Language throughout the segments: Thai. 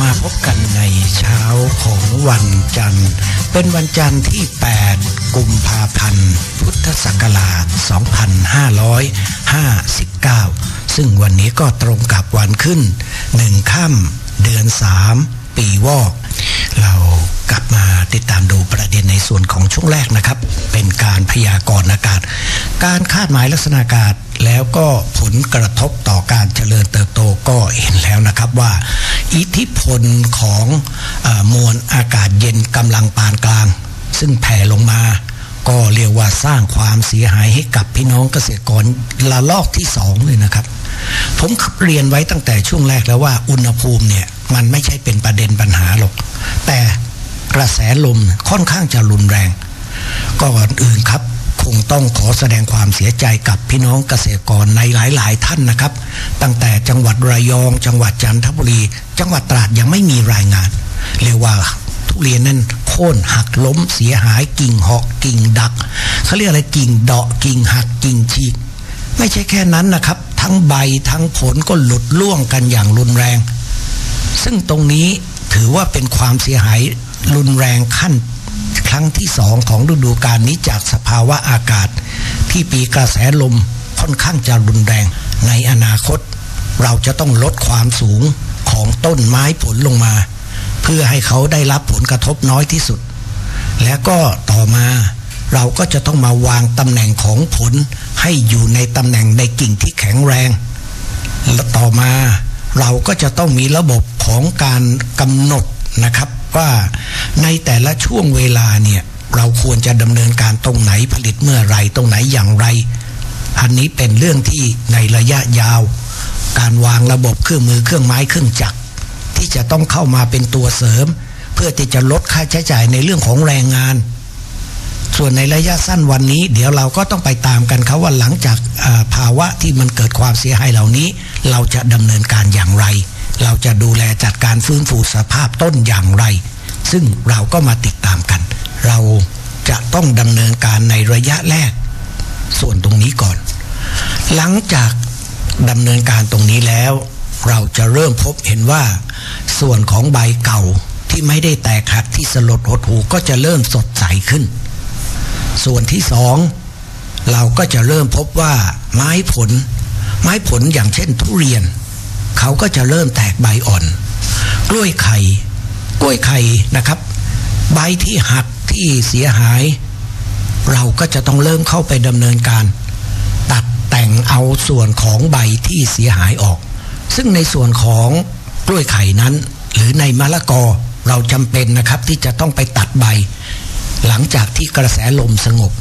มาพบกันในเช้าของวันจันทร์ เป็นวันจันทร์ที่ 8 กุมภาพันธ์ พุทธศักราช 2559 ซึ่งวันนี้ก็ตรงกับวันขึ้น 1 ค่ำเดือน 3 ปีวอก เรากลับมาติดตามดูประเด็นในส่วนของช่วงแรกนะครับ เป็นการพยากรณ์อากาศ การคาดหมายลักษณะอากาศ แล้วก็ผลกระทบต่อการเจริญเติบโตก็เห็นแล้วนะครับว่า อิทธิพลของอมวลอากาศเย็นกำลังปานกลาง ซึ่งแผ่ลงมาก็เรียกว่าสร้างความเสียหายให้กับพี่น้องเกษตรกรละลอกที่สองเลยนะครับ ผมเรียนไว้ตั้งแต่ช่วงแรกแล้วว่าอุณหภูมิเนี่ยมันไม่ใช่เป็นประเด็นปัญหาหรอก แต่กระแสลมค่อนข้างจะรุนแรงก่อนอื่นครับ งต้องขอแสดงความเสียใจกับพี่น้องเกษตรกรในหลาย ๆ ท่านนะครับ ตั้งแต่จังหวัดระยอง จังหวัดจันทบุรี จังหวัดตราดยังไม่มีรายงาน เรียกว่าทุเรียนนั่นโค่นหักล้มเสียหายกิ่งหอกกิ่งดักเขาเรียกอะไรกิ่งเดาะกิ่งหักกิ่งฉีกไม่ใช่แค่นั้นนะครับ ทั้งใบทั้งผลก็หลุดล่วงกันอย่างรุนแรง ซึ่งตรงนี้ถือว่าเป็นความเสียหายรุนแรงขั้น ครั้งที่สองของฤดูกาลนี้จากสภาวะอากาศ ที่ปีกระแสลมค่อนข้างจะรุนแรง ในอนาคต เราจะต้องลดความสูงของต้นไม้ผลลงมา เพื่อให้เขาได้รับผลกระทบน้อยที่สุด แล้วก็ต่อมาเราก็จะต้องมาวางตำแหน่งของผลให้อยู่ในตำแหน่งในกิ่งที่แข็งแรง และต่อมาเราก็จะต้องมีระบบของการกำหนดนะครับ ว่าในแต่ละช่วงเวลาเนี่ยเราควรจะดำเนินการตรงไหนผลิตเมื่อไรตรงไหนอย่างไร อันนี้เป็นเรื่องที่ในระยะยาว การวางระบบเครื่องมือเครื่องไม้เครื่องจักร ที่จะต้องเข้ามาเป็นตัวเสริม เพื่อที่จะลดค่าใช้จ่ายในเรื่องของแรงงาน ส่วนในระยะสั้นวันนี้ เดี๋ยวเราก็ต้องไปตามกันเขาว่าหลังจากภาวะที่มันเกิดความเสียหายเหล่านี้ เราจะดำเนินการอย่างไร เราจะดูแลจัดการฟื้นฟูสภาพต้นอย่างไร ซึ่งเราก็มาติดตามกัน เราจะต้องดำเนินการในระยะแรก ส่วนตรงนี้ก่อน หลังจากดำเนินการตรงนี้แล้ว เราจะเริ่มพบเห็นว่า ส่วนของใบเก่าที่ไม่ได้แตกหักที่สลดหดหูก็จะเริ่มสดใสขึ้น ส่วนที่สองเราก็จะเริ่มพบว่าไม้ผล ไม้ผลอย่างเช่นทุเรียน เขาก็จะเริ่มแตกใบอ่อน กล้วยไข่ กล้วยไข่นะครับ ใบที่หักที่เสียหาย เราก็จะต้องเริ่มเข้าไปดำเนินการ ตัดแต่งเอาส่วนของใบที่เสียหายออก ซึ่งในส่วนของกล้วยไข่นั้น หรือในมะละกอเราจำเป็นนะครับที่จะต้องไปตัดใบ หลังจากที่กระแสลมสงบ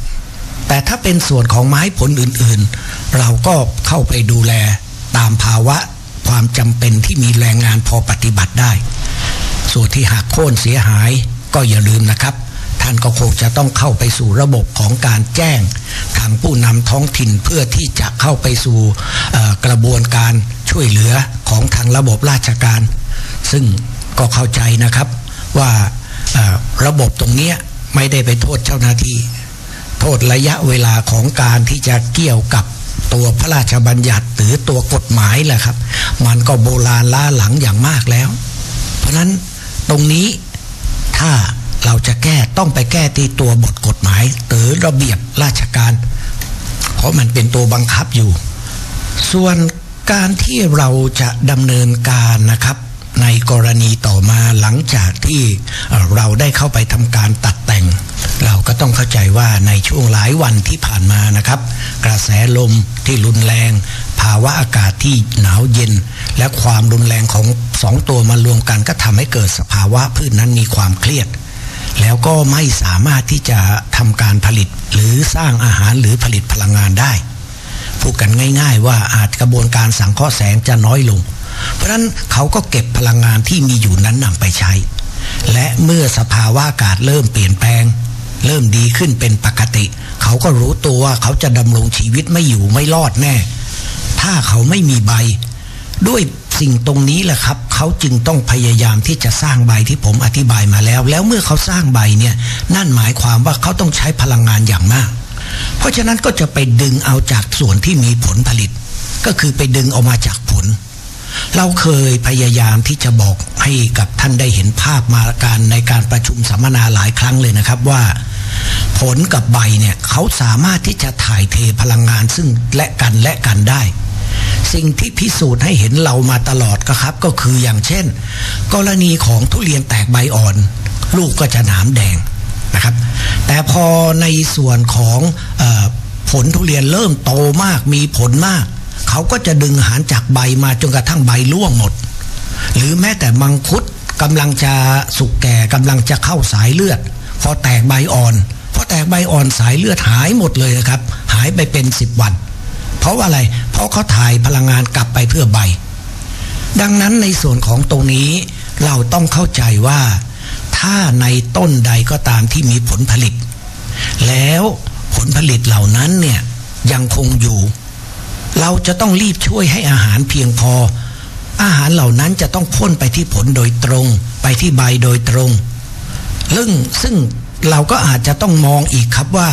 แต่ถ้าเป็นส่วนของไม้ผลอื่นๆ เราก็เข้าไปดูแลตามภาวะความจำเป็นที่มีแรงงานพอปฏิบัติได้ ส่วนที่หักโค่นเสียหายก็อย่าลืมนะครับ ท่านก็คงจะต้องเข้าไปสู่ระบบของการแจ้ง ทางผู้นำท้องถิ่นเพื่อที่จะเข้าไปสู่กระบวนการช่วยเหลือของทางระบบราชการ ซึ่งก็เข้าใจนะครับว่าระบบตรงนี้ไม่ได้ไปโทษเจ้าหน้าที่ โทษระยะเวลาของการที่จะเกี่ยวกับตัวพระราชบัญญัติหรือตัวกฎหมายแหละครับ มันก็โบราณล้าหลังอย่างมากแล้ว เพราะนั้น ตรงนี้ถ้าเราจะแก้ต้องไปแก้ที่ตัวบทกฎหมายหรือระเบียบราชการ เพราะมันเป็นตัวบังคับอยู่ ส่วนการที่เราจะดำเนินการนะครับ ในกรณีต่อมาหลังจากที่เอ่อเราได้เข้าไปทำการตัดแต่ง เราก็ต้องเข้าใจว่าในช่วงหลายวันที่ผ่านมานะครับ กระแสลมที่รุนแรง ภาวะอากาศที่หนาวเย็น และความรุนแรงของสองตัวมารวมกันก็ทำให้เกิดสภาวะพืชนั้นมีความเครียด แล้วก็ไม่สามารถที่จะทำการผลิตหรือสร้างอาหารหรือผลิตพลังงานได้พูดกันง่าย ๆ ว่าอาจกระบวนการสังเคราะห์แสงจะน้อยลง เพราะฉะนั้นเขาก็เก็บพลังงานที่มีอยู่นั้นนำไปใช้ และเมื่อสภาวะอากาศเริ่มเปลี่ยนแปลง เริ่มดีขึ้นเป็นปกติ เขาก็รู้ตัวว่าเขาจะดำรงชีวิตไม่อยู่ไม่รอดแน่ ถ้าเขาไม่มีใบ ด้วยสิ่งตรงนี้แหละครับ เขาจึงต้องพยายามที่จะสร้างใบที่ผมอธิบายมาแล้ว แล้วเมื่อเขาสร้างใบเนี่ยนั่นหมายความว่าเขาต้องใช้พลังงานอย่างมาก เพราะฉะนั้นก็จะไปดึงเอาจากส่วนที่มีผลผลิต ก็คือไปดึงออกมาจากผลเราเคยพยายามที่จะบอกให้กับท่านได้เห็นภาพมาการในการประชุมสัมมนาหลายครั้งเลยนะครับว่า ผลกับใบเนี่ยเขาสามารถที่จะถ่ายเทพลังงานซึ่งและกันและกันได้ สิ่งที่พิสูจน์ให้เห็นเรามาตลอดก็ครับ ก็คืออย่างเช่น กรณีของทุเรียนแตกใบอ่อน ลูกก็จะหนามแดงนะครับ แต่พอในส่วนของออผลทุเรียนเริ่มโตมากมีผลมาก เขาก็จะดึงหารจากใบมาจนกระทั่งใบร่วงหมด หรือแม้แต่มังคุดกำลังจะสุกแก่กำลังจะเข้าสายเลือด พอแตกใบอ่อนพอแตกใบอ่อนสายเลือดหายหมดเลยนะครับ หายไปเป็นสิบวัน เพราะว่าอะไร เพราะเขาถ่ายพลังงานกลับไปเพื่อใบ ดังนั้นในส่วนของตรงนี้เราต้องเข้าใจว่า ถ้าในต้นใดก็ตามที่มีผลผลิต แล้วผลผลิตเหล่านั้นเนี่ยยังคงอยู่ เราจะต้องรีบช่วยให้อาหารเพียงพอ อาหารเหล่านั้นจะต้องพ่นไปที่ผลโดยตรง ไปที่ใบโดยตรง ซึ่งซึ่งเราก็อาจจะต้องมองอีกครับว่า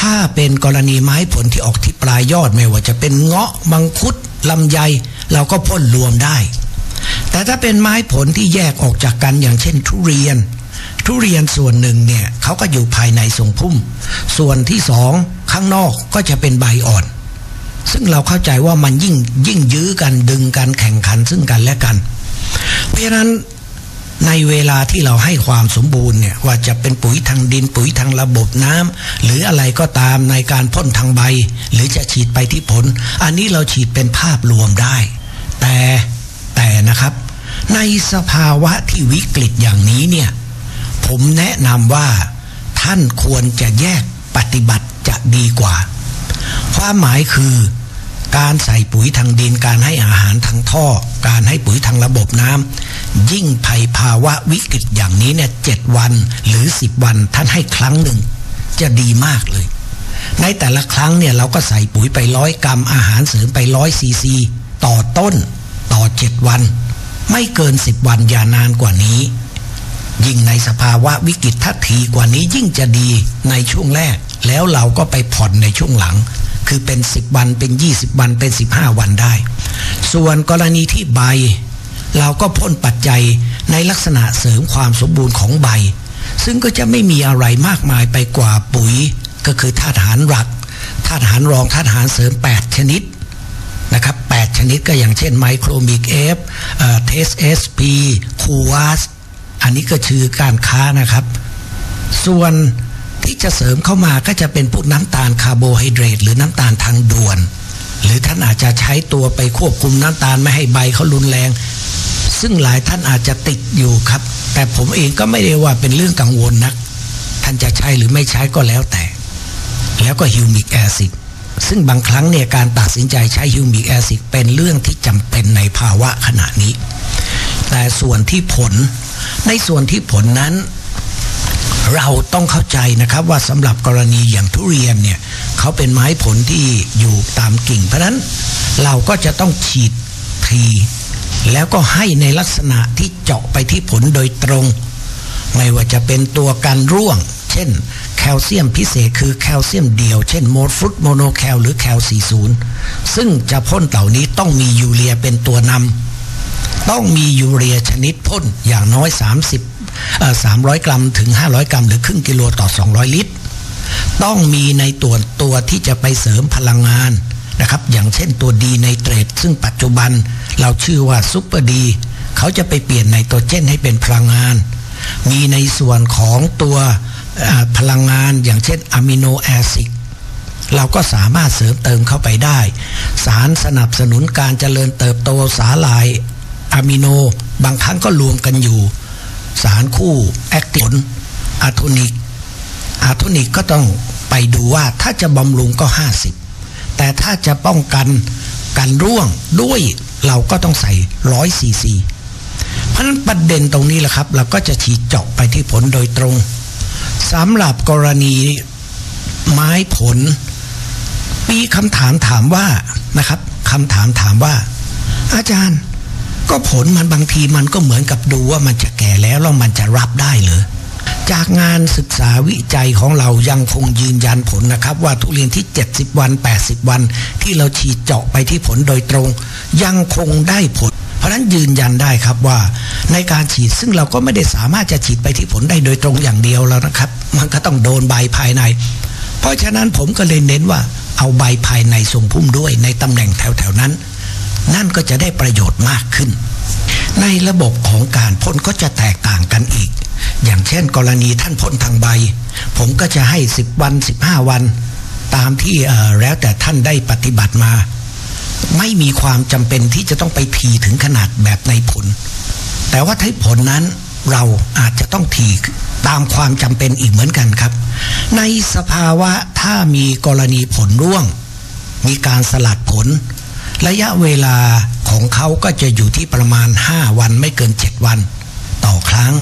ถ้าเป็นกรณีไม้ผลที่ออกที่ปลายยอดไม่ว่าจะเป็นเงาะมังคุดลำไย เราก็พ่นรวมได้ แต่ถ้าเป็นไม้ผลที่แยกออกจากกันอย่างเช่นทุเรียน ทุเรียนส่วนหนึ่งเนี่ยเขาก็อยู่ภายในทรงพุ่ม ส่วนที่สองข้างนอกก็จะเป็นใบอ่อน ซึ่งเราเข้าใจว่ามันยิ่งยิ่งยื้อกันดึงกันแข่งขันซึ่งกันและกัน เพราะฉะนั้น ในเวลาที่เราให้ความสมบูรณ์เนี่ยว่าจะเป็นปุ๋ยทางดินปุ๋ยทางระบบน้ำหรืออะไรก็ตามในการพ่นทางใบ หรือจะฉีดไปที่ผล อันนี้เราฉีดเป็นภาพรวมได้ แต่แต่นะครับ ในสภาวะที่วิกฤตอย่างนี้เนี่ยผมแนะนำว่าท่านควรจะแยกปฏิบัติจะดีกว่า ความหมายคือ การใส่ปุ๋ยทางดิน การให้อาหารทางท่อ การให้ปุ๋ยทางระบบน้ำยิ่งภัยภาวะวิกฤตอย่างนี้เนี่ยเจ็ดวันหรือสิบวันท่านให้ครั้งหนึ่ง จะดีมากเลย ในแต่ละครั้งเนี่ยเราก็ใส่ปุ๋ยไปร้อยกรัมอาหารเสริมไปร้อยซีซีต่อต้นต่อเจ็ดวัน ไม่เกินสิบวันอย่านานกว่านี้ ยิ่งในสภาวะวิกฤตทัทีกว่านี้ยิ่งจะดีในช่วงแรก แล้วเราก็ไปผ่อนในช่วงหลัง คือเป็น 10 วันเป็น 20 วันเป็น 15 วันได้ ส่วนกรณีที่ใบ เราก็พ่นปัจจัยในลักษณะเสริมความสมบูรณ์ของใบ ซึ่งก็จะไม่มีอะไรมากมายไปกว่าปุ๋ย ก็คือธาตุอาหารหลักธาตุอาหารรองธาตุอาหารเสริม 8 ชนิดนะครับ 8 ชนิดก็อย่างเช่นไมโครมิกเอฟเทสเอสพีคูวาสอันนี้ก็ชื่อการค้านะครับ ส่วน ที่จะเสริมเข้ามาก็จะเป็นพวกน้ำตาลคาร์โบไฮเดรตหรือน้ำตาลทางด่วน หรือท่านอาจจะใช้ตัวไปควบคุมน้ำตาลไม่ให้ใบเขารุนแรง ซึ่งหลายท่านอาจจะติดอยู่ครับ แต่ผมเองก็ไม่ได้ว่าเป็นเรื่องกังวลนัก ท่านจะใช้หรือไม่ใช้ก็แล้วแต่ แล้วก็ฮิวมิกแอซิดซึ่งบางครั้งเนี่ยการตัดสินใจใช้ฮิวมิกแอซิดเป็นเรื่องที่จำเป็นในภาวะขณะนี้ แต่ส่วนที่ผลในส่วนที่ผลนั้น เราต้องเข้าใจนะครับว่าสำหรับกรณีอย่างทุเรียนเนี่ยเขาเป็นไม้ผลที่อยู่ตามกิ่ง เพราะนั้นเราก็จะต้องฉีดทีแล้วก็ให้ในลักษณะที่เจาะไปที่ผลโดยตรง ไม่ว่าจะเป็นตัวการร่วง เช่น แคลเซียมพิเศษคือแคลเซียมเดียว เช่นโมดฟรุตโมโนแคลหรือแคล 40 ซึ่งจะพ่นเหล่านี้ต้องมียูเรียเป็นตัวนำต้องมียูเรียชนิดพ่นอย่างน้อย 30 300 กรัมถึง 500 กรัม หรือครึ่งกิโลต่อ 200 ลิตร ต้องมีในตัวตัวที่จะไปเสริมพลังงานนะครับอย่างเช่นตัวดีไนเตรตซึ่งปัจจุบันเราชื่อว่าซุปเปอร์ดีเขาจะไปเปลี่ยนไนโตรเจนให้เป็นพลังงาน มีในส่วนของตัวพลังงานอย่างเช่นอะมิโนแอซิดเราก็สามารถเสริมเติมเข้าไปได้ สารสนับสนุนการเจริญเติบโตสาหร่ายอะมิโน บางครั้งก็รวมกันอยู่ สารคู่แอคติฟอะโทนิกอะโทนิกก็ต้องไปดูว่าถ้าจะบำรุงก็ 50 แต่ถ้าจะป้องกันกันร่วงด้วยเราก็ต้องใส่ร้อยซีซีเพราะฉะนั้นประเด็นตรงนี้แหละครับ เราก็จะฉีดเจาะไปที่ผลโดยตรงสำหรับกรณีไม้ผล มีคำถามถามว่านะครับคำถามถามว่า อาจารย์ ก็ผลมันบางทีมันก็เหมือนกับดูว่ามันจะแก่แล้วแล้วมันจะรับได้เหรอจากงานศึกษาวิจัยของเรายังคงยืนยันผลนะครับ ว่าทุเรียนที่ 70 วัน 80 วัน ที่เราฉีดเจาะไปที่ผลโดยตรง ยังคงได้ผล เพราะฉะนั้นยืนยันได้ครับว่า ในการฉีดซึ่งเราก็ไม่ได้สามารถจะฉีดไปที่ผลได้โดยตรงอย่างเดียวแล้วนะครับ มันก็ต้องโดนใบภายใน เพราะฉะนั้นผมก็เลยเน้นว่าเอาใบภายในทรงพุ่มด้วยในตำแหน่งแถวๆนั้น นั่นก็จะได้ประโยชน์มากขึ้น ในระบบของการพ่นก็จะแตกต่างกันอีก อย่างเช่น กรณีท่านพ่นทางใบ ผมก็จะให้ 10 วัน 15 วัน ตามที่แล้วแต่ท่านได้ปฏิบัติมา ไม่มีความจำเป็นที่จะต้องไปทีถึงขนาดแบบในผล แต่ว่าท้ายผลนั้นเราอาจจะต้องทีตามความจำเป็นอีกเหมือนกันครับ ในสภาวะถ้ามีกรณีผลร่วง มีการสลัดผล ระยะเวลาของเขาก็จะอยู่ที่ประมาณ 5 วันไม่เกิน 7 วัน ต่อครั้ง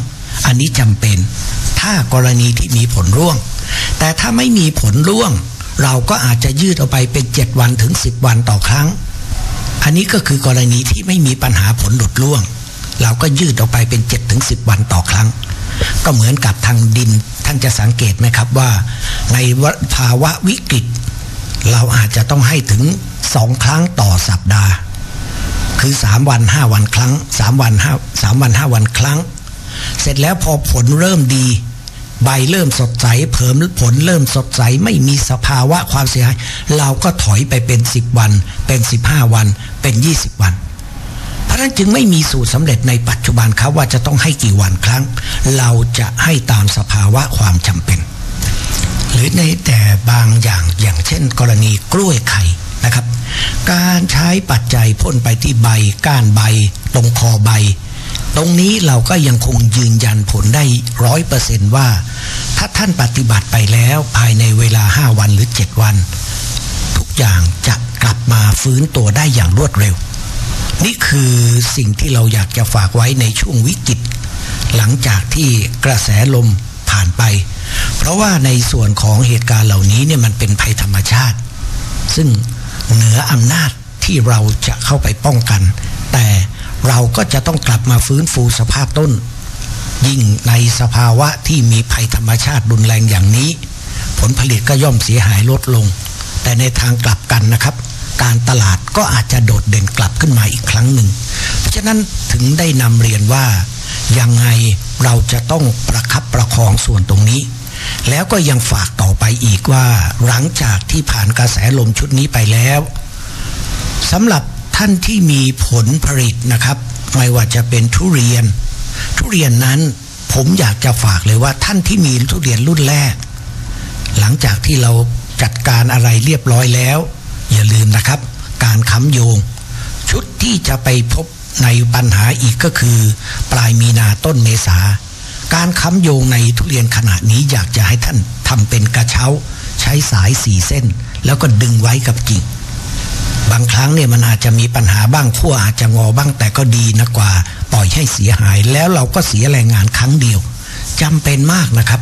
อันนี้จำเป็น ถ้ากรณีที่มีผลร่วง แต่ถ้าไม่มีผลร่วง เราก็อาจจะยืดออกไปเป็น 7 วันถึง 10 วันต่อครั้ง อันนี้ก็คือกรณีที่ไม่มีปัญหาผลหลุดร่วง เราก็ยืดออกไปเป็น7ถึง10 วันต่อครั้ง ก็เหมือนกับทางดินท่านจะสังเกตไหมครับว่า ในภาวะวิกฤต เราอาจจะต้องให้ถึงสองครั้งต่อสัปดาห์ คือสามวันห้าวันครั้งสามวันห้าสามวันห้าวันครั้ง เสร็จแล้วพอผลเริ่มดี ใบเริ่มสดใสเผิมผลเริ่มสดใสไม่มีสภาวะความเสียหาย เราก็ถอยไปเป็นสิบวัน เป็นสิบห้าวัน เป็นยี่สิบวันเพราะนั้นจึงไม่มีสูตรสำเร็จในปัจจุบันครับว่าจะต้องให้กี่วันครั้ง เราจะให้ตามสภาวะความจำเป็น หรือในแต่บางอย่างอย่างเช่น กรณีกล้วยไข่นะครับ การใช้ปัจจัยพ่นไปที่ใบ ก้านใบ ตรงคอใบ ตรงนี้เราก็ยังคงยืนยันผลได้ร้อยเปอร์เซนว่า ถ้าท่านปฏิบัติไปแล้วภายในเวลาห้าวันหรือเจ็ดวัน ทุกอย่างจะกลับมาฟื้นตัวได้อย่างรวดเร็ว นี่คือสิ่งที่เราอยากจะฝากไว้ในช่วงวิกฤตหลังจากที่กระแสลม ผ่านไป เพราะว่าในส่วนของเหตุการณ์เหล่านี้เนี่ยมันเป็นภัยธรรมชาติ ซึ่งเหนืออำนาจที่เราจะเข้าไปป้องกัน แต่เราก็จะต้องกลับมาฟื้นฟูสภาพต้น ยิ่งในสภาวะที่มีภัยธรรมชาติรุนแรงอย่างนี้ ผลผลิตก็ย่อมเสียหายลดลง แต่ในทางกลับกันนะครับ การตลาดก็อาจจะโดดเด่นกลับขึ้นมาอีกครั้งหนึ่ง เพราะฉะนั้นถึงได้นำเรียนว่า ยังไงเราจะต้องประคับประคองส่วนตรงนี้ แล้วก็ยังฝากต่อไปอีกว่า หลังจากที่ผ่านกระแสลมชุดนี้ไปแล้วสำหรับท่านที่มีผลผลิตนะครับ ไม่ว่าจะเป็นทุเรียน ทุเรียนนั้นผมอยากจะฝากเลยว่าท่านที่มีทุเรียนรุ่นแรก หลังจากที่เราจัดการอะไรเรียบร้อยแล้ว อย่าลืมนะครับ การค้ำโยง ชุดที่จะไปพบ ในปัญหาอีกก็คือ ปลายมีนาต้นเมษา การค้ำโยงในทุเรียนขนาดนี้อยากจะให้ท่านทำเป็นกระเช้า ใช้สายสี่เส้น แล้วก็ดึงไว้กับกิ่งบางครั้งเนี่ยมันอาจจะมีปัญหาบ้างขั้วอาจจะงอบ้างแต่ก็ดีนะกว่า ปล่อยให้เสียหายแล้วเราก็เสียแรงงานครั้งเดียวจำเป็นมากนะครับ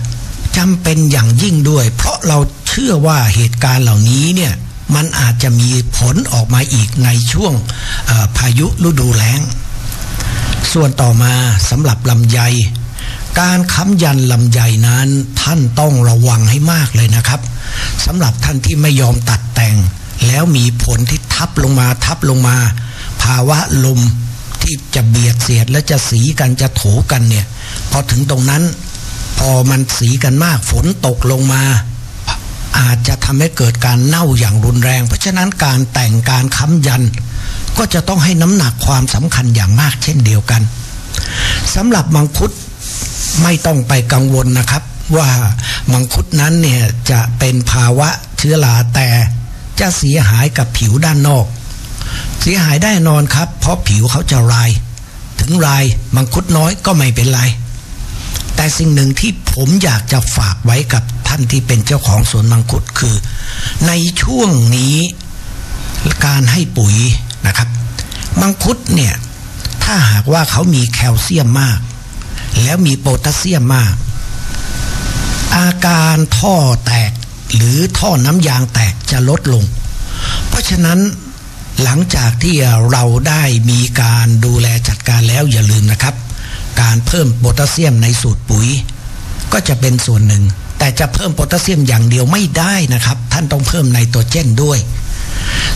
จำเป็นอย่างยิ่งด้วย เพราะเราเชื่อว่าเหตุการณ์เหล่านี้เนี่ย มันอาจจะมีผลออกมาอีกในช่วงพายุฤดูแล้ง ส่วนต่อมาสำหรับลำไย การค้ำยันลำไยนั้นท่านต้องระวังให้มากเลยนะครับสำหรับท่านที่ไม่ยอมตัดแต่ง แล้วมีผลที่ทับลงมาทับลงมา ภาวะลมที่จะเบียดเสียดและจะสีกันจะโถกันเนี่ยพอถึงตรงนั้น พอมันสีกันมากฝนตกลงมา อาจจะทำให้เกิดการเน่าอย่างรุนแรง เพราะฉะนั้นการแต่งการค้ำยัน ก็จะต้องให้น้ำหนักความสำคัญอย่างมากเช่นเดียวกันสำหรับมังคุดไม่ต้องไปกังวลนะครับ ว่ามังคุดนั้นเนี่ยจะเป็นภาวะเชื้อราแต่จะเสียหายกับผิวด้านนอก เสียหายได้นอนครับ เพราะผิวเขาจะลาย ถึงลายมังคุดน้อยก็ไม่เป็นไรแต่สิ่งหนึ่งที่ผมอยากจะฝากไว้กับานที่เป็นเจ้าของสวนมังคุดคือ ในช่วงนี้การให้ปุ๋ยนะครับ มังคุดเนี่ย ถ้าหากว่าเขามีแคลเซียมมาก แล้วมีโพแทสเซียมมาก อาการท่อแตกหรือท่อน้ำยางแตกจะลดลง เพราะฉะนั้นหลังจากที่เราได้มีการดูแลจัดการแล้วอย่าลืมนะครับ การเพิ่มโพแทสเซียมในสูตรปุ๋ย ก็จะเป็นส่วนหนึ่ง แต่จะเพิ่มโพแทสเซียมอย่างเดียวไม่ได้นะครับ ท่านต้องเพิ่มไนโตรเจนด้วย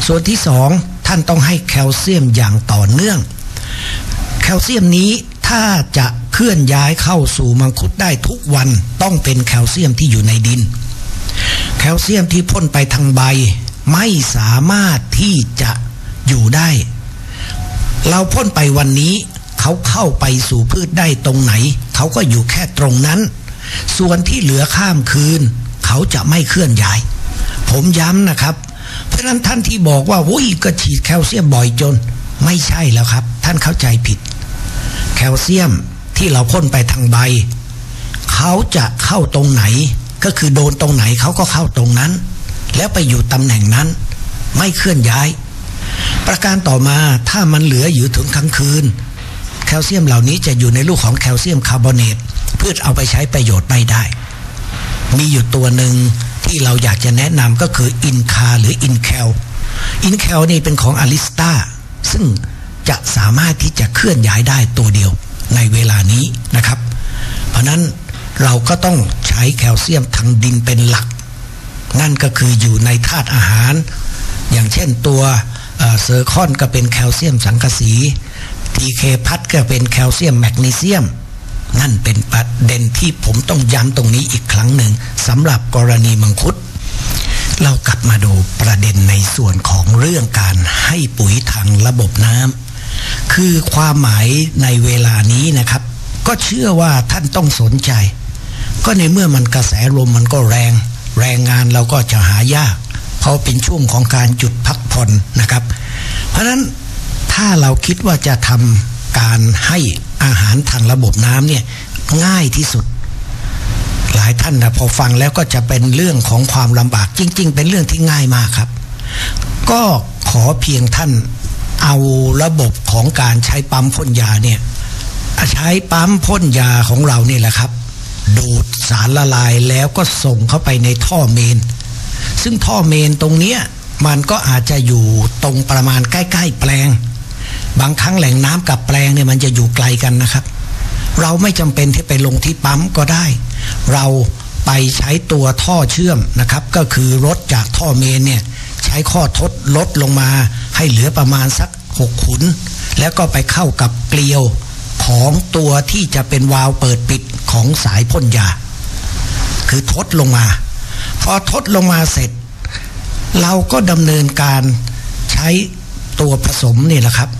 ส่วนที่สองท่านต้องให้แคลเซียมอย่างต่อเนื่อง แคลเซียมนี้ถ้าจะเคลื่อนย้ายเข้าสู่มังคุดได้ทุกวันต้องเป็นแคลเซียมที่อยู่ในดิน แคลเซียมที่พ่นไปทางใบไม่สามารถที่จะอยู่ได้ เราพ่นไปวันนี้เขาเข้าไปสู่พืชได้ตรงไหน เขาก็อยู่แค่ตรงนั้น ส่วนที่เหลือข้ามคืน เขาจะไม่เคลื่อนย้าย ผมย้ำนะครับ เพราะนั้นท่านที่บอกว่าวุ้ยก็ฉีดแคลเซียมบ่อยจน ไม่ใช่แล้วครับ ท่านเข้าใจผิด แคลเซียมที่เราพ่นไปทางใบ เขาจะเข้าตรงไหน ก็คือโดนตรงไหนเขาก็เข้าตรงนั้น แล้วไปอยู่ตำแหน่งนั้น ไม่เคลื่อนย้าย ประการต่อมาถ้ามันเหลืออยู่ถึงกลางคืน แคลเซียมเหล่านี้จะอยู่ในลูกของแคลเซียมคาร์บอเนต พืชเอาไปใช้ประโยชน์ไม่ได้ มีอยู่ตัวหนึ่งที่เราอยากจะแนะนำก็คืออินคาหรืออินแคลอินแคลนี่เป็นของอลิสตาซึ่งจะสามารถที่จะเคลื่อนย้ายได้ตัวเดียวในเวลานี้นะครับ เพราะนั้นเราก็ต้องใช้แคลเซียมทางดินเป็นหลัก นั่นก็คืออยู่ในธาตุอาหาร อย่างเช่นตัวเซอร์คอนก็เป็นแคลเซียมสังกะสี ทีเคพัดก็เป็นแคลเซียมแมกนีเซียม นั่นเป็นประเด็นที่ผมต้องย้ำตรงนี้อีกครั้งหนึ่งสำหรับกรณีมังคุด เรากลับมาดูประเด็นในส่วนของเรื่องการให้ปุ๋ยทางระบบน้ำคือความหมายในเวลานี้นะครับ ก็เชื่อว่าท่านต้องสนใจ ก็ในเมื่อมันกระแสลมมันก็แรง แรงงานเราก็จะหายาก เพราะเป็นช่วงของการจุดพักผ่อนนะครับ เพราะนั้นถ้าเราคิดว่าจะทำการให้ อาหารทางระบบน้ำเนี่ยง่ายที่สุด หลายท่านนะพอฟังแล้วก็จะเป็นเรื่องของความลำบากจริง ๆ เป็นเรื่องที่ง่ายมากครับ ก็ขอเพียงท่านเอาระบบของการใช้ปั๊มพ่นยาเนี่ยใช้ปั๊มพ่นยาของเราเนี่ยแหละครับ ดูดสารละลายแล้วก็ส่งเข้าไปในท่อเมน ซึ่งท่อเมนตรงเนี้ยมันก็อาจจะอยู่ตรงประมาณใกล้ ๆ แปลง บางครั้งแหล่งน้ำกับแปลงเนี่ยมันจะอยู่ไกลกันนะครับ เราไม่จำเป็นที่ไปลงที่ปั๊มก็ได้ เราไปใช้ตัวท่อเชื่อมนะครับ ก็คือรถจากท่อเมนเนี่ยใช้ข้อทดลดลงมาให้เหลือประมาณสักหกขุน แล้วก็ไปเข้ากับเกลียวของตัวที่จะเป็นวาล์วเปิดปิดของสายพ่นยา คือทดลงมา พอทดลงมาเสร็จ เราก็ดำเนินการใช้ตัวผสมนี่แหละครับ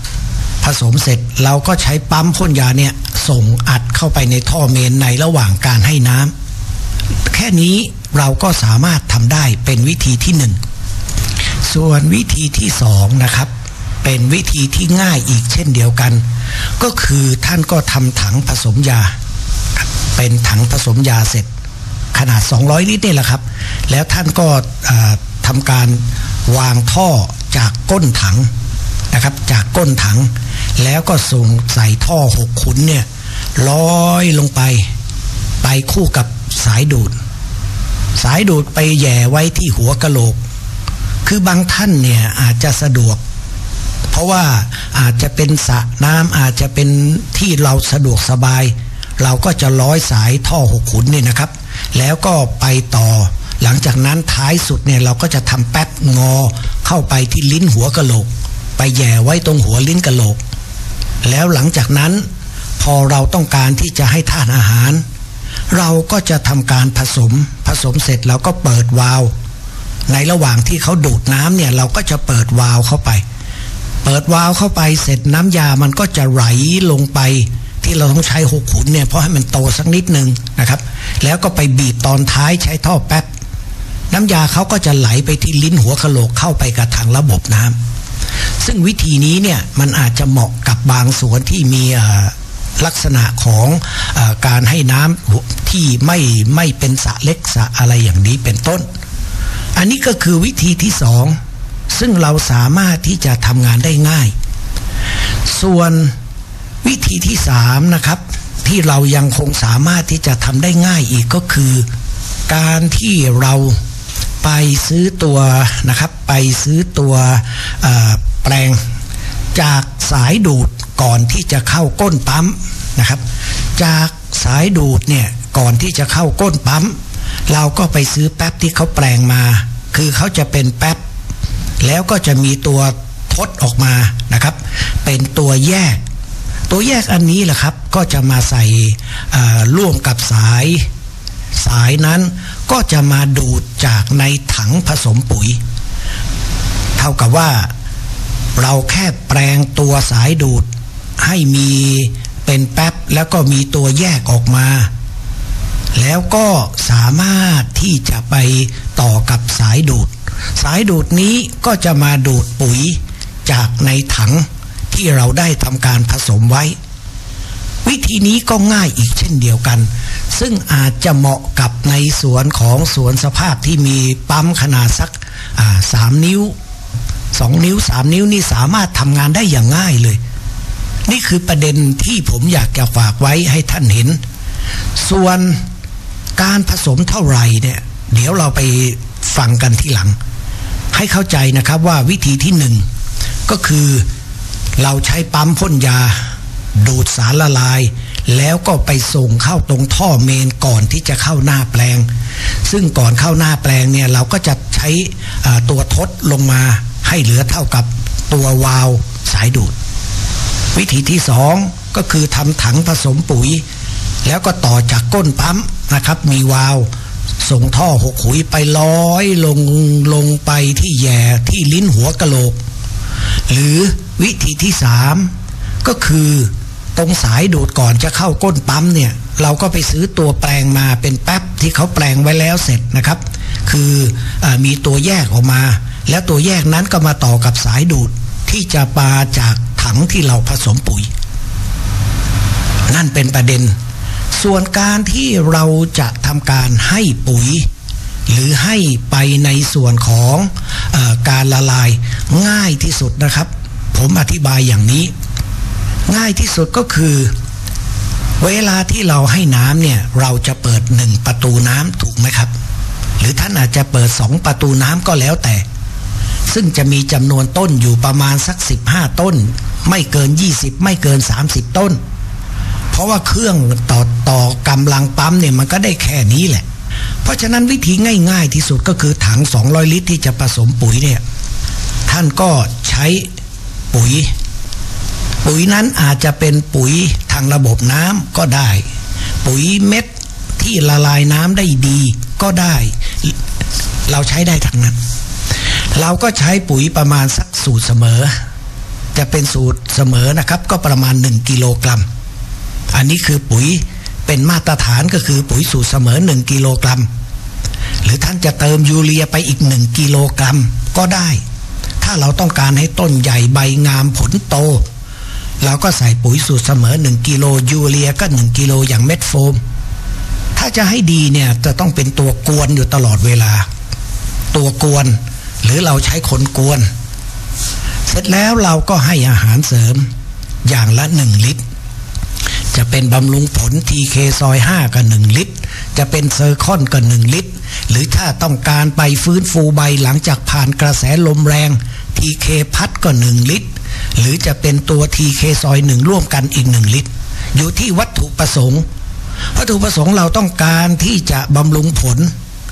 ผสมเสร็จเราก็ใช้ปั๊มพ่นยาเนี่ยส่งอัดเข้าไปในท่อเมนในระหว่างการให้น้ำแค่นี้เราก็สามารถทำได้เป็นวิธีที่หนึ่งส่วนวิธีที่สองนะครับ เป็นวิธีที่ง่ายอีกเช่นเดียวกัน ก็คือท่านก็ทำถังผสมยา เป็นถังผสมยาเสร็จ ขนาด 200 ลิตรนี่แหละครับ แล้วท่านก็ทำการวางท่อจากก้นถังนะครับ จากก้นถัง แล้วก็ส่งใส่ท่อหกขุนเนี่ยลอยลงไป ไปคู่กับสายดูด สายดูดไปแย่ไว้ที่หัวกะโหลก คือบางท่านเนี่ยอาจจะสะดวก เพราะว่าอาจจะเป็นสระน้ำอาจจะเป็นที่เราสะดวกสบาย เราก็จะร้อยสายท่อหกขุนเนี่ยนะครับ แล้วก็ไปต่อ หลังจากนั้นท้ายสุดเนี่ยเราก็จะทำแป๊บงอเข้าไปที่ลิ้นหัวกะโหลก ไปแย่ไว้ตรงหัวลิ้นกะโหลก แล้วหลังจากนั้นพอเราต้องการที่จะให้ทานอาหาร เราก็จะทำการผสมผสมเสร็จเราก็เปิดวาล์วในระหว่างที่เขาดูดน้ำเนี่ยเราก็จะเปิดวาล์วเข้าไป เปิดวาล์วเข้าไปเสร็จน้ำยามันก็จะไหลลงไป ที่เราต้องใช้หกขุนเนี่ยเพราะให้มันโตสักนิดนึงนะครับ แล้วก็ไปบีบตอนท้ายใช้ท่อแป๊บน้ำยาเขาก็จะไหลไปที่ลิ้นหัวกะโหลกเข้าไปกับทางระบบน้ำ ซึ่งวิธีนี้เนี่ยมันอาจจะเหมาะกับบางสวนที่มีลักษณะของอการให้น้ำที่ไม่ไม่เป็นสระเล็กสระอะไรอย่างนี้เป็นต้น อันนี้ก็คือวิธีที่สองซึ่งเราสามารถที่จะทำงานได้ง่าย ส่วนวิธีที่สามนะครับ ที่เรายังคงสามารถที่จะทำได้ง่ายอีกก็คือ การที่เรา ไปซื้อตัวนะครับไปซื้อตัวแปลงจากสายดูดก่อนที่จะเข้าก้นปั๊มนะครับ จากสายดูดเนี่ยก่อนที่จะเข้าก้นปั๊ม เราก็ไปซื้อแป๊บที่เขาแปลงมา คือเขาจะเป็นแป๊บ แล้วก็จะมีตัวทดออกมานะครับ เป็นตัวแยก ตัวแยกอันนี้แหละครับ ก็จะมาใส่ร่วมกับสาย สายนั้นก็จะมาดูดจากในถังผสมปุ๋ย เท่ากับว่าเราแค่แปลงตัวสายดูดให้มีเป็นแป๊บแล้วก็มีตัวแยกออกมา แล้วก็สามารถที่จะไปต่อกับสายดูด สายดูดนี้ก็จะมาดูดปุ๋ยจากในถังที่เราได้ทำการผสมไว้ วิธีนี้ก็ง่ายอีกเช่นเดียวกัน ซึ่งอาจจะเหมาะกับในสวนของสวนสภาพที่มีปั๊มขนาดสักสามนิ้วสองนิ้วสามนิ้วนี่สามารถทำงานได้อย่างง่ายเลย นี่คือประเด็นที่ผมอยากจะฝากไว้ให้ท่านเห็น ส่วนการผสมเท่าไหร่เนี่ย เดี๋ยวเราไปฟังกันที่หลัง ให้เข้าใจนะครับว่าวิธีที่หนึ่งก็คือเราใช้ปั๊มพ่นยา ดูดสารละลาย แล้วก็ไปส่งเข้าตรงท่อเมนก่อนที่จะเข้าหน้าแปลง ซึ่งก่อนเข้าหน้าแปลงเนี่ยเราก็จะใช้ตัวทดลงมาให้เหลือเท่ากับตัววาลวสายดูด วิธีที่สองก็คือทำถังผสมปุ๋ย แล้วก็ต่อจากก้นปั๊มนะครับ มีวาลวส่งท่อหกขุยไปร้อยลงลงไปที่แย่ที่ลิ้นหัวกะโหลก หรือวิธีที่สามก็คือ รงสายดูดก่อนจะเข้าก้นปั๊มเนี่ย เราก็ไปซื้อตัวแปลงมาเป็นแป๊บที่เขาแปลงไว้แล้วเสร็จนะครับ คืออมีตัวแยกออกมา แล้วตัวแยกนั้นก็มาต่อกับสายดูดที่จะปาจากถังที่เราผสมปุ๋ย นั่นเป็นประเด็น ส่วนการที่เราจะทำการให้ปุ๋ย หรือให้ไปในส่วนของอการละลายง่ายที่สุดนะครับ ผมอธิบายอย่างนี้ ง่ายที่สุดก็คือ เวลาที่เราให้น้ำเนี่ย เราจะเปิดหนึ่งประตูน้ำถูกไหมครับ หรือท่านอาจจะเปิดสองประตูน้ำก็แล้วแต่ ซึ่งจะมีจำนวนต้นอยู่ประมาณสัก 15 ต้น ไม่เกิน 20 ไม่เกิน 30 ต้น เพราะว่าเครื่องต่อต่อกำลังปั๊มเนี่ยมันก็ได้แค่นี้แหละ เพราะฉะนั้นวิธีง่าย ๆ ที่สุดก็คือถัง 200 ลิตรที่จะผสมปุ๋ยเนี่ยท่านก็ใช้ปุ๋ย ปุ๋ยนั้นอาจจะเป็นปุ๋ยทางระบบน้ำก็ได้ ปุ๋ยเม็ดที่ละลายน้ำได้ดีก็ได้ เราใช้ได้ทั้งนั้น เราก็ใช้ปุ๋ยประมาณสักสูตรเสมอ จะเป็นสูตรเสมอนะครับ ก็ประมาณ 1 กิโลกรัม อันนี้คือปุ๋ยเป็นมาตรฐานก็คือปุ๋ยสูตรเสมอ 1 กิโลกรัม หรือท่านจะเติมยูเรียไปอีก 1 กิโลกรัมก็ได้ ถ้าเราต้องการให้ต้นใหญ่ใบงามผลโต เราก็ใส่ปุ๋ยสูตรเสมอ 1กิโลยูเรียก็ 1กิโลอย่างเม็ดโฟม ถ้าจะให้ดีเนี่ยจะต้องเป็นตัวกวนอยู่ตลอดเวลา ตัวกวน หรือเราใช้คนกวน เสร็จแล้วเราก็ให้อาหารเสริม อย่างละหนึ่งลิตร จะเป็นบำรุงผลทีเคซอยห้ากับหนึ่งลิตร จะเป็นเซอร์คอนกับหนึ่งลิตร หรือถ้าต้องการไปฟื้นฟูใบหลังจากผ่านกระแสลมแรงทีเคพัดก็หนึ่งลิตร หรือจะเป็นตัวทีเคซอยหนึ่งร่วมกันอีกหนึ่งลิตร อยู่ที่วัตถุประสงค์ วัตถุประสงค์เราต้องการที่จะบำรุงผล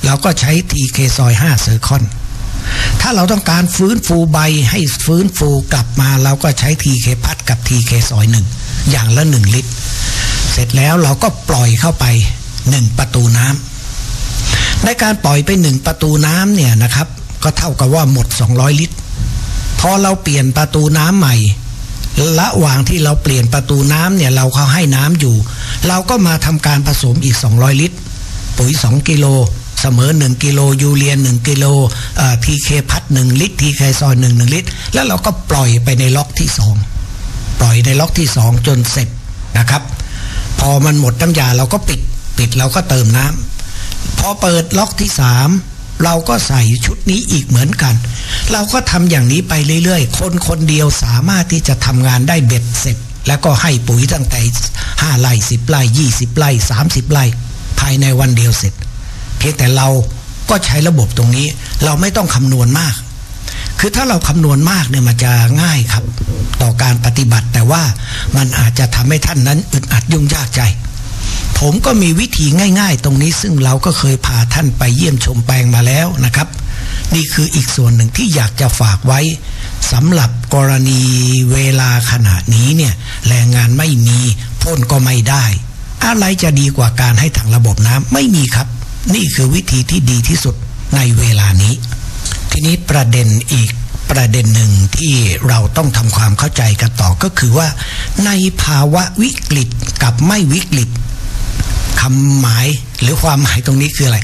เราก็ใช้ทีเคซอยห้าเซอร์คอนถ้าเราต้องการฟื้นฟูใบให้ฟื้นฟูกลับมาเราก็ใช้ทีเคพัดกับทีเคซอยหนึ่งอย่างละหนึ่งลิตร เสร็จแล้วเราก็ปล่อยเข้าไปหนึ่งประตูน้ำในการปล่อยไปหนึ่งประตูน้ำเนี่ยนะครับ ก็เท่ากับว่าหมด 200 ลิตร พอเราเปลี่ยนประตูน้ำใหม่ ระหว่างที่เราเปลี่ยนประตูน้ำเนี่ยเราเขาให้น้ำอยู่ เราก็มาทำการผสมอีก 200 ลิตร ปุ๋ย 2 กิโลเสมอ 1 กิโลยูเรียน 1 กิโลพีเคพัด 1 ลิตรทีเคซอย1 1 ลิตร แล้วเราก็ปล่อยไปในล็อกที่ 2 ปล่อยในล็อกที่ 2 จนเสร็จนะครับ พอมันหมดน้ำยาเราก็ปิด ปิดเราก็เติมน้ำพอเปิดล็อกที่ 3 เราก็ใส่ชุดนี้อีกเหมือนกัน เราก็ทำอย่างนี้ไปเรื่อยๆ คนคนเดียวสามารถที่จะทำงานได้เบ็ดเสร็จ แล้วก็ให้ปุ๋ยตั้งแต่5ไร่10ไร่20ไร่30ไร่ภายในวันเดียวเสร็จ เพียงแต่เราก็ใช้ระบบตรงนี้ เราไม่ต้องคำนวณมาก คือถ้าเราคำนวณมากเนี่ยมันจะง่ายครับ ต่อการปฏิบัติแต่ว่ามันอาจจะทำให้ท่านนั้นอึดอัดยุ่งยากใจ ผมก็มีวิธีง่าย ๆ ตรงนี้ซึ่งเราก็เคยพาท่านไปเยี่ยมชมแปลงมาแล้วนะครับ นี่คืออีกส่วนหนึ่งที่อยากจะฝากไว้สำหรับกรณีเวลาขณะนี้เนี่ยแรงงานไม่มีพ่นก็ไม่ได้ อะไรจะดีกว่าการให้ทางระบบน้ำไม่มีครับ นี่คือวิธีที่ดีที่สุดในเวลานี้ ทีนี้ประเด็นอีกประเด็นหนึ่งที่เราต้องทำความเข้าใจกันต่อก็คือว่า ในภาวะวิกฤตกับไม่วิกฤต คำหมายหรือความหมายตรงนี้คืออะไร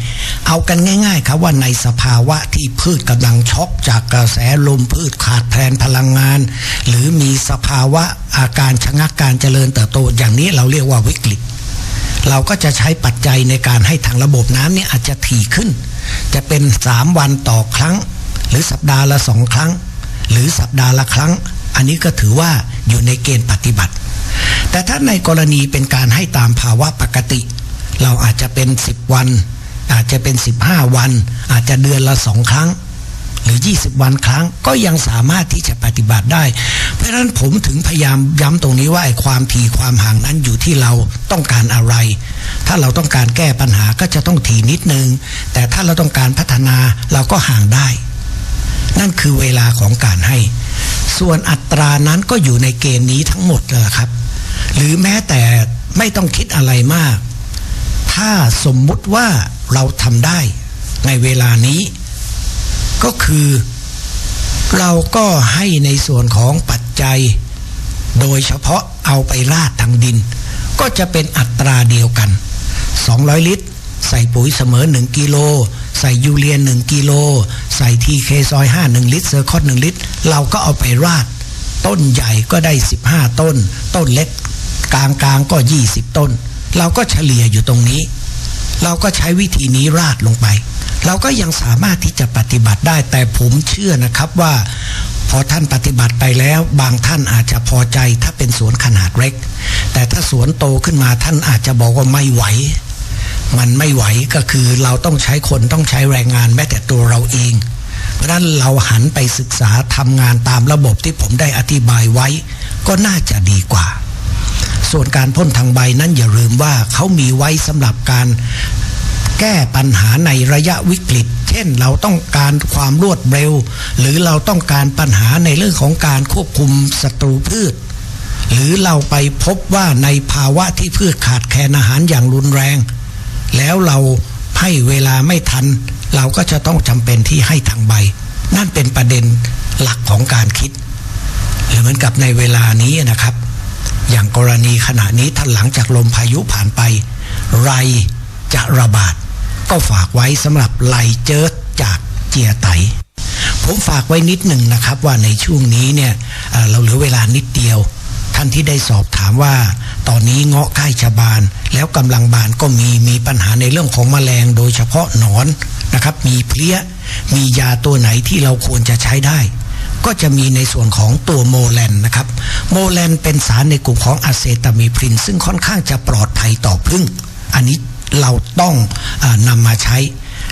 เอากันง่าย ๆ ครับว่าในสภาวะที่พืชกำลังช็อกจากกระแสลมพืชขาดแคลนพลังงาน หรือมีสภาวะอาการชะงักการเจริญเติบโต อย่างนี้เราเรียกว่าวิกฤต เราก็จะใช้ปัจจัยในการให้ทางระบบน้ำเนี่ยอาจจะถี่ขึ้น จะเป็น 3 วันต่อครั้ง หรือสัปดาห์ละสองครั้ง หรือสัปดาห์ละครั้ง อันนี้ก็ถือว่าอยู่ในเกณฑ์ปฏิบัติแต่ถ้าในกรณีเป็นการให้ตามภาวะปกติ เราอาจจะเป็น 10 วัน อาจจะเป็น 15 วัน อาจจะเดือนละสองครั้ง หรือ 20 วันครั้งก็ยังสามารถที่จะปฏิบัติได้ เพราะฉะนั้นผมถึงพยายามย้ำตรงนี้ว่าความถี่ความห่างนั้นอยู่ที่เราต้องการอะไร ถ้าเราต้องการแก้ปัญหาก็จะต้องถี่นิดนึง แต่ถ้าเราต้องการพัฒนาเราก็ห่างได้ นั่นคือเวลาของการให้ ส่วนอัตรานั้นก็อยู่ในเกณฑ์นี้ทั้งหมดเลยครับ หรือแม้แต่ไม่ต้องคิดอะไรมาก ถ้าสมมุติว่าเราทำได้ในเวลานี้ ก็คือ เราก็ให้ในส่วนของปัจจัย โดยเฉพาะเอาไปราดทางดิน ก็จะเป็นอัตราเดียวกัน 200 ลิตร ใส่ปุ๋ยเสมอ 1 กิโล ใส่ยูเรียน 1 กิโล ใส่ทีเคซอย5 1 ลิตรเซอร์คอต1ลิตร เราก็เอาไปราด ต้นใหญ่ก็ได้ 15 ต้น ต้นเล็กกลางกลางๆก็ 20 ต้น เราก็เฉลี่ยอยู่ตรงนี้ เราก็ใช้วิธีนี้ราดลงไป เราก็ยังสามารถที่จะปฏิบัติได้แต่ผมเชื่อนะครับว่า พอท่านปฏิบัติไปแล้ว บางท่านอาจจะพอใจถ้าเป็นสวนขนาดเล็ก แต่ถ้าสวนโตขึ้นมาท่านอาจจะบอกว่าไม่ไหวมันไม่ไหวก็คือเราต้องใช้คนต้องใช้แรงงานแม้แต่ตัวเราเอง เพราะนั้นเราหันไปศึกษาทำงานตามระบบที่ผมได้อธิบายไว้ ก็น่าจะดีกว่า ส่วนการพ่นทางใบนั้นอย่าลืมว่าเขามีไว้สำหรับการแก้ปัญหาในระยะวิกฤต เช่นเราต้องการความรวดเร็ว หรือเราต้องการปัญหาในเรื่องของการควบคุมศัตรูพืช หรือเราไปพบว่าในภาวะที่พืชขาดแคลนอาหารอย่างรุนแรง แล้วเราให้เวลาไม่ทัน เราก็จะต้องจำเป็นที่ให้ทางใบ นั่นเป็นประเด็นหลักของการคิด หรือเหมือนกับในเวลานี้นะครับ อย่างกรณีขณะนี้ท่านหลังจากลมพายุผ่านไป ไรจะระบาด ก็ฝากไว้สำหรับไลเจิดจากเจียไต ผมฝากไว้นิดหนึ่งนะครับว่าในช่วงนี้เนี่ยเราเหลือเวลานิดเดียว ท่านที่ได้สอบถามว่า ตอนนี้เงาะใกล้จะบาน แล้วกำลังบานก็มีมีปัญหาในเรื่องของแมลงโดยเฉพาะหนอนนะครับ มีเพลี้ยมียาตัวไหนที่เราควรจะใช้ได้ ก็จะมีในส่วนของตัวโมแลนนะครับโมแลนเป็นสารในกลุ่มของอะเซตามีพริน ซึ่งค่อนข้างจะปลอดภัยต่อพึ่ง อันนี้เราต้องอนำมาใช้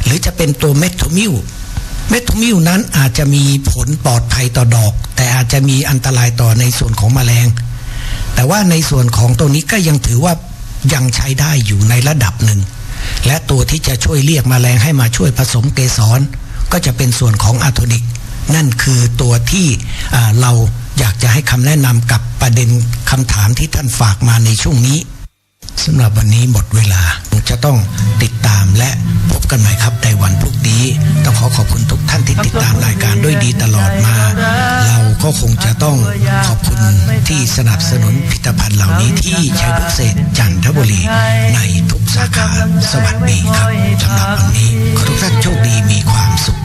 หรือจะเป็นตัวเมทโทมิลเมทโทมิลนั้นอาจจะมีผลปลอดภัยต่อดอก แต่อาจจะมีอันตรายต่อในส่วนของแมลง แต่ว่าในส่วนของตัวนี้ก็ยังถือว่ายังใช้ได้อยู่ในระดับหนึ่ง และตัวที่จะช่วยเรียกแมลงให้มาช่วยผสมเกสรก็จะเป็นส่วนของอะโทนิก นั่นคือตัวที่เราอยากจะให้คำแนะนำกับประเด็นคำถามที่ท่านฝากมาในช่วงนี้สำหรับวันนี้หมดเวลาจะต้องติดตามและพบกันใหม่ครับในวันพรุ่งนี้ ต้องขอขอบคุณทุกท่านที่ติดตามรายการด้วยดีตลอดมา เราก็คงจะต้องขอบคุณที่สนับสนุนผลิตภัณฑ์เหล่านี้ที่ใช้พิเศษจันทบุรีในทุกสาขาสวัสดีครับสำหรับวันนี้ขอทุกท่านโชคดีมีความสุข